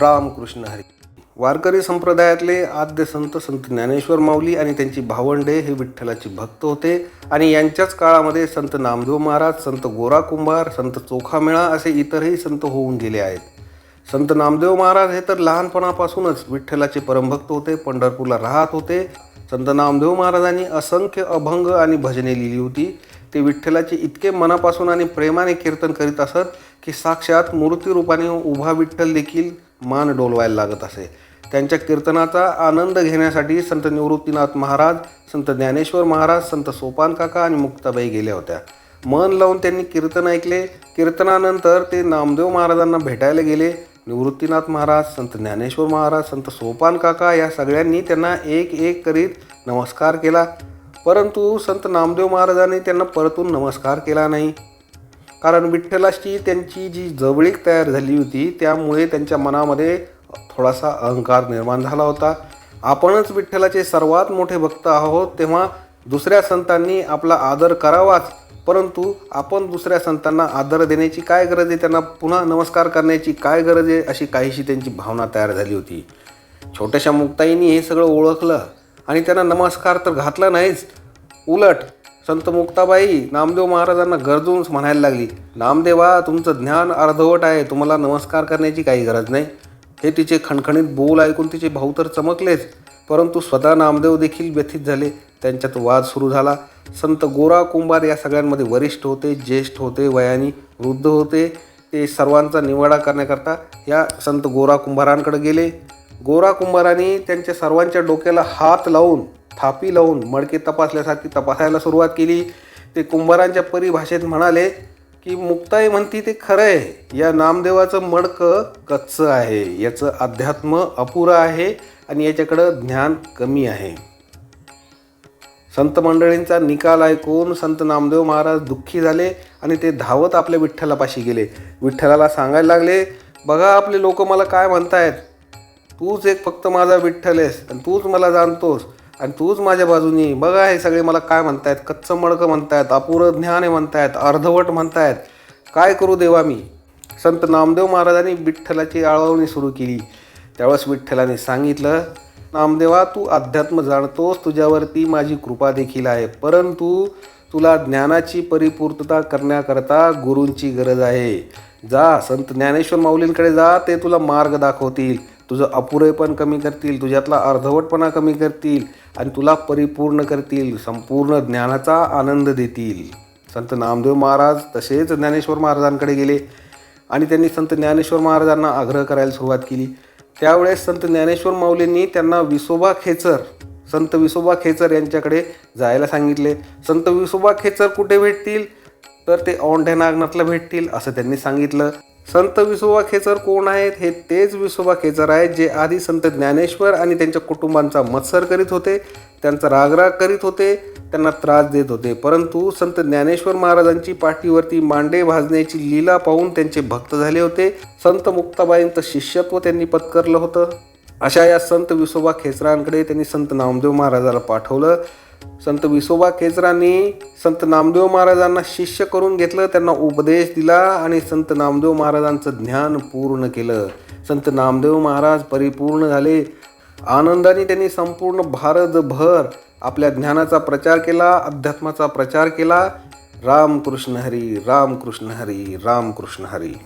रामकृष्ण हरी. वारकरी संप्रदायातले आद्य संत संत ज्ञानेश्वर माऊली आणि त्यांची भावंडे हे विठ्ठलाचे भक्त होते आणि यांच्याच काळामध्ये संत नामदेव महाराज संत गोरा कुंभार संत चोखामेळा असे इतरही संत होऊन गेले आहेत. संत नामदेव महाराज हे तर लहानपणापासूनच विठ्ठलाचे परमभक्त होते पंढरपूरला राहत होते. संत नामदेव महाराजांनी असंख्य अभंग आणि भजने लिहिली होती. ते विठ्ठलाचे इतके मनापासून आणि प्रेमाने कीर्तन करीत असत की साक्षात मूर्ती रूपाने उभा विठ्ठल देखील मान डोलवायला लागत असे. त्यांच्या कीर्तनाचा आनंद घेण्यासाठी संत निवृत्तीनाथ महाराज संत ज्ञानेश्वर महाराज संत सोपान काका आणि मुक्ताबाई गेल्या होत्या. मन लावून त्यांनी कीर्तन ऐकले. कीर्तनानंतर ते नामदेव महाराजांना भेटायला गेले. निवृत्तीनाथ महाराज संत ज्ञानेश्वर महाराज संत सोपान काका या सगळ्यांनी त्यांना एक एक करीत नमस्कार केला. परंतु संत नामदेव महाराजांनी त्यांना परतून नमस्कार केला नाही. कारण विठ्ठलाशी त्यांची जी जवळीक तयार झाली होती त्यामुळे त्यांच्या मनामध्ये थोडासा अहंकार निर्माण झाला होता. आपणच विठ्ठलाचे सर्वात मोठे भक्त आहोत तेव्हा दुसऱ्या संतांनी आपला आदर करावाच. परंतु आपण दुसऱ्या संतांना आदर देण्याची काय गरज आहे? त्यांना पुन्हा नमस्कार करण्याची काय गरज आहे? अशी काहीशी त्यांची भावना तयार झाली होती. छोट्याशा मुक्ताईंनी हे सगळं ओळखलं आणि त्यांना नमस्कार तर घातला नाहीच. उलट संत मुक्ताबाई नामदेव महाराजांना गरजून म्हणायला लागली नामदेवा तुमचं ज्ञान अर्धवट आहे तुम्हाला नमस्कार करण्याची काही गरज नाही. हे तिचे खणखणीत बोल ऐकून तिचे भाऊ तर चमकलेच परंतु स्वतः नामदेव देखील व्यथित झाले. त्यांच्यात वाद सुरू झाला. संत गोरा कुंभार या सगळ्यांमध्ये वरिष्ठ होते ज्येष्ठ होते वयानी वृद्ध होते. ते सर्वांचा निवाडा करण्याकरता या संत गोरा कुंभारांकडे गेले. गोरा कुंभारांनी त्यांच्या सर्वांच्या डोक्याला हात लावून थापी लावून मडके तपासल्यासारखी तपासायला सुरुवात केली. ते कुंभारांच्या परिभाषेत म्हणाले की मुक्ताई म्हणती ते खरं आहे. या नामदेवाचं मडकं कच्चं आहे. याचं अध्यात्म अपुरं आहे आणि याच्याकडं ज्ञान कमी आहे. संत मंडळींचा निकाल ऐकून संत नामदेव महाराज दुःखी झाले आणि ते धावत आपल्या विठ्ठलापाशी गेले. विठ्ठलाला सांगायला लागले बघा आपले लोक मला काय म्हणतायत. तूच एक फक्त माझा विठ्ठल आहेस आणि तूच मला जाणतोस. आणि तूच माझ्या बाजूनी. बघा हे सगळे मला काय म्हणतायत. कच्चं मडकं म्हणतायत अपुरं ज्ञान आहे म्हणतायत अर्धवट म्हणतायत. काय करू देवा मी? संत नामदेव महाराजांनी विठ्ठलाची आळवणी सुरू केली. त्यावेळेस विठ्ठलाने सांगितलं नामदेवा तू अध्यात्म जाणतोस तुझ्यावरती माझी कृपा देखील आहे. परंतु तुला ज्ञानाची परिपूर्तता करण्याकरता गुरूंची गरज आहे. जा संत ज्ञानेश्वर माऊलींकडे जा ते तुला मार्ग दाखवतील. तुझं अपुरेपण कमी करतील तुझ्यातला अर्धवटपणा कमी करतील. आणि तुला परिपूर्ण करतील संपूर्ण ज्ञानाचा आनंद देतील. संत नामदेव महाराज तसेच ज्ञानेश्वर महाराजांकडे गेले आणि त्यांनी संत ज्ञानेश्वर महाराजांना आग्रह करायला सुरुवात केली. त्यावेळेस संत ज्ञानेश्वर माऊलींनी त्यांना विसोबा खेचर संत विसोबा खेचर यांच्याकडे जायला सांगितले. संत विसोबा खेचर कुठे भेटतील? तर ते औंढ्या नागनाथला भेटतील असं त्यांनी सांगितलं. संत विसोबा खेचर कोण आहेत हे तेच विसोबा खेचर आहेत जे आधी संत ज्ञानेश्वर आणि त्यांच्या कुटुंबांचा मत्सर करीत होते त्यांचा रागराग करीत होते त्यांना त्रास देत होते. परंतु संत ज्ञानेश्वर महाराजांची पाठीवरती मांडे भाजण्याची लीला पाहून त्यांचे भक्त झाले होते. संत मुक्ताबाईंचं शिष्यत्व त्यांनी पत्करलं होतं. अशा या संत विसोबा खेचरांकडे त्यांनी संत नामदेव महाराजाला पाठवलं. संत विसोबा खेचरांनी संत नामदेव महाराजांना शिष्य करून घेतलं त्यांना उपदेश दिला आणि संत नामदेव महाराजांचं ज्ञान पूर्ण केलं. संत नामदेव महाराज परिपूर्ण झाले. आनंदाने त्यांनी संपूर्ण भारतभर आपल्या ज्ञानाचा प्रचार केला अध्यात्माचा प्रचार केला. रामकृष्ण हरी रामकृष्ण हरी रामकृष्ण हरी.